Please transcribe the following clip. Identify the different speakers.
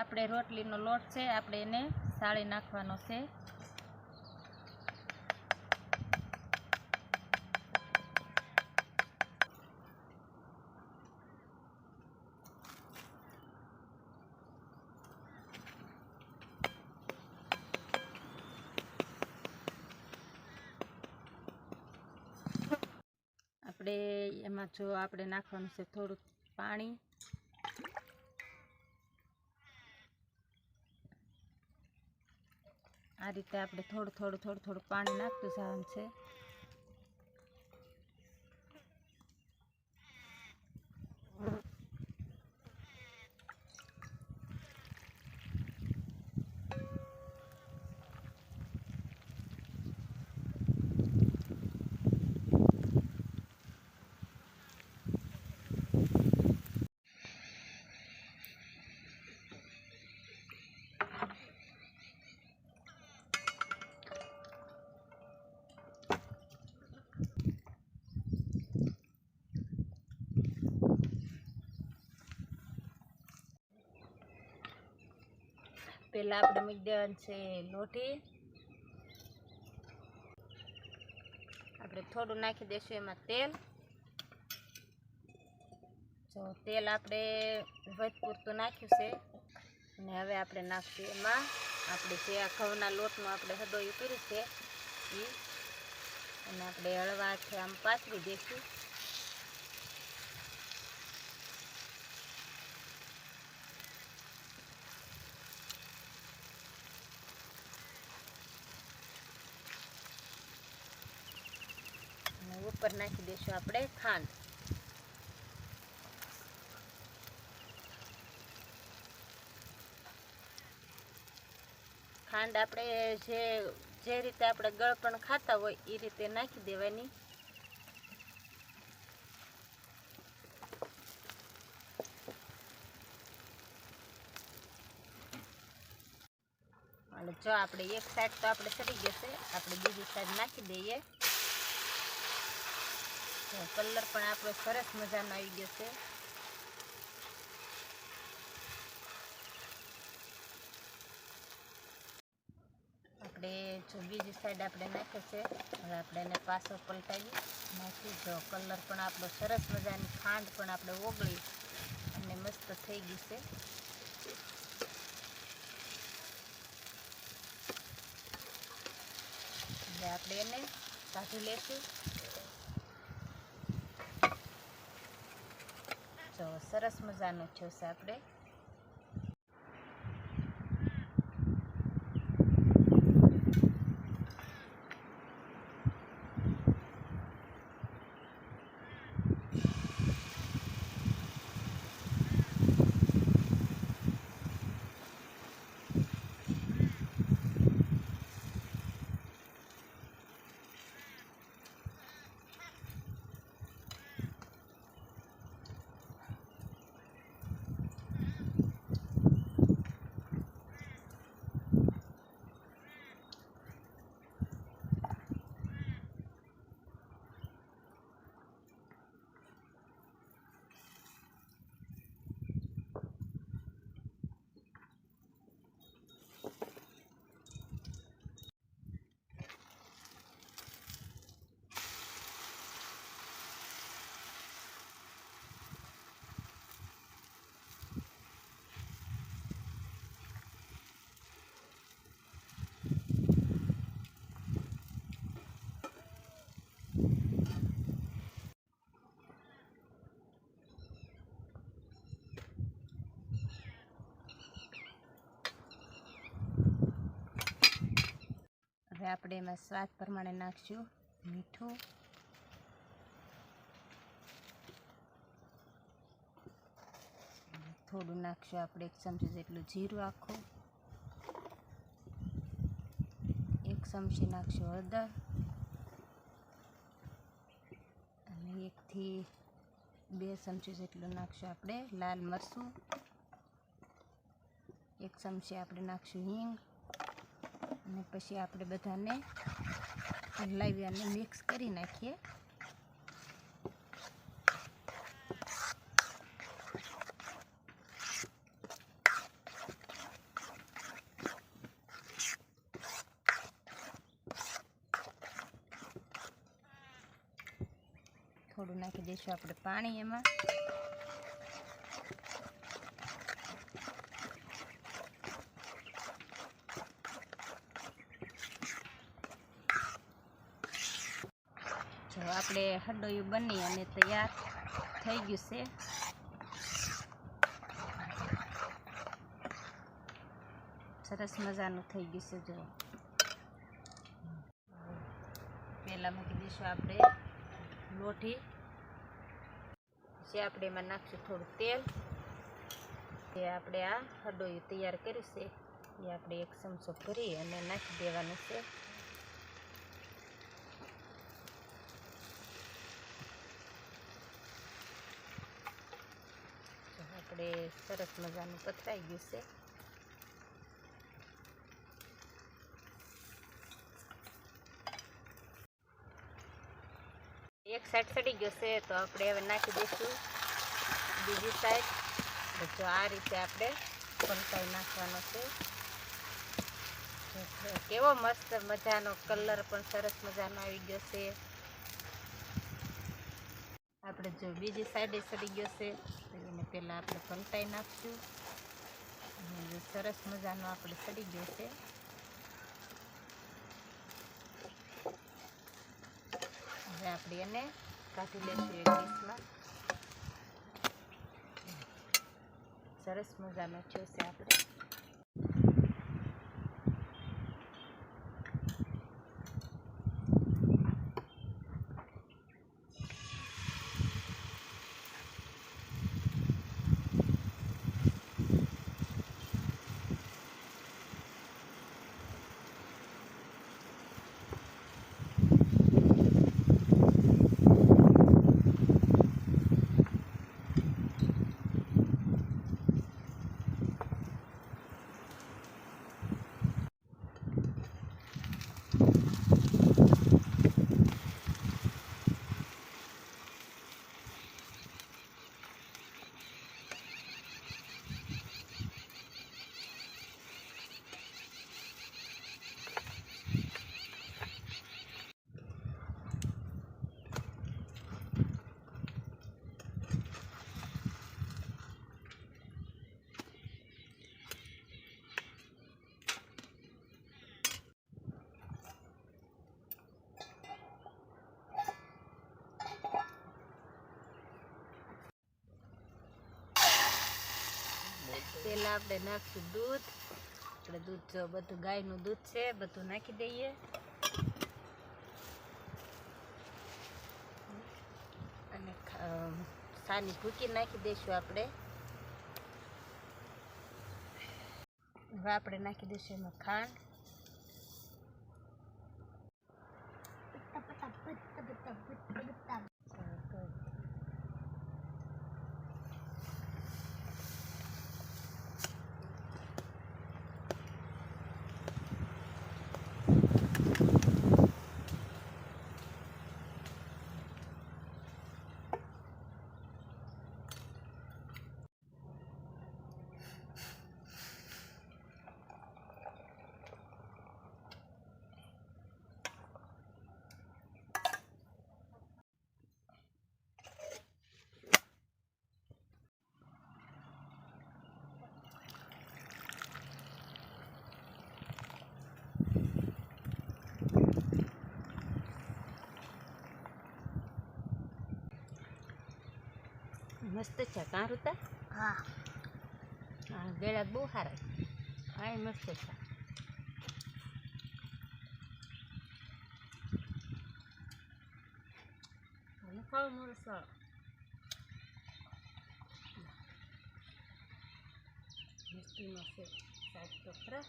Speaker 1: આપણે રોટલીનો લોટ છે, આપણે એને સાળી નાખવાનો છે. આપણે એમાં જો આપણે નાખવાનું છે થોડુંક પાણી. આ રીતે આપણે થોડું થોડું થોડું થોડું પાણી નાખતું જવાનું છે. પહેલાં આપણે મૂકી દેવાનું છે લોઢી આપણે થોડું નાખી દઈશું એમાં તેલ. જો તેલ આપણે વધ પૂરતું નાખ્યું છે. અને હવે આપણે નાખશું એમાં. આપણે જે આ ઘઉંના લોટનું આપણે હદોયું કર્યું છે એ અને આપણે હળવાથી આમ પાથરી દઈશું અને ઉપર નાખી દઈશું આપણે ખાંડ. ખાંડ આપણે જે જે રીતે આપણે ગળપણ ખાતા હોય એ રીતે નાખી દેવાની. અને જો આપણે એક સાઈડ તો આપણે સડી જશે આપણે બીજી સાઈડ નાખી દઈએ. કલર પણ આપણો સરસ મજાનો આવી ગયો છે. આપણે જો બીજી સાઈડ આપણે નાખે છે, હવે આપણે એને પાછો પલટાવી નાખી, જો કલર પણ આપણો સરસ મજાની ખાંડ પણ આપણે ઓગળી અને મસ્ત થઈ ગઈ છે. આપણે એને કાઢી લેશું. જો સરસ મજાનું છે આપણે. આપણે એમાં સ્વાદ પ્રમાણે નાખશું. મીઠું. થોડું નાખશું આપણે એક ચમચી જેટલું જીરું આખું. એક ચમચી નાખશું હળદર. અને એકથી બે ચમચી જેટલું નાખશું આપણે લાલ મરચું. એક ચમચી આપણે નાખશું હિંગ. पी आप बधाने हलाई आने मिक्स कर नाखी थोड़ा नाखी दईसू पानी एम આપણે હડોયું બની અને તૈયાર થઈ ગયું છે. સરસ મજાનું થઈ ગયું છે જો પહેલાં મૂકી દઈશું આપણે લોઠી પછી આપણે એમાં નાખશું થોડું તેલ. તે આપણે આ હડોયું તૈયાર કર્યું છે. એ આપણે એક ચમચો ભરી અને નાખી દેવાનું છે તો આપણે સરસ મજાનું પથરાઈ ગયું છે. એક સાઈડ સડી ગયો છે, તો આપણે હવે નાખી દઈશું. બીજી સાઈડ જો આ રીતે આપણે પલટાઈ નાખવાનો છે. કેવો મસ્ત મજાનો કલર પણ સરસ મજાનો આવી ગયો છે. આપણે જો બીજી સાઈડે સડી ગયો છે એને પહેલાં આપણે પલટાઈ નાખશું. અને સરસ મજાનો આપણે સડી ગયો છે. હવે આપણે એને કાઢી લઈશું એક ડીશમાં સરસ મજાનો છે આપણે. પહેલાં આપણે નાખશું દૂધ. આપણે દૂધ જો બધું ગાયનું દૂધ છે, બધું નાખી દઈએ. અને સાની ભૂકી નાખી દઈશું આપણે. હવે આપણે નાખી દઈશું એમાં ખાંડ. મસ્ત છે. કાં રૂતા
Speaker 2: હા.
Speaker 1: હા ગળા બહુ સારા હા મસ્ત છે. ખાવ મળશે મસ્તીમાં છે. શાક તો ખરા.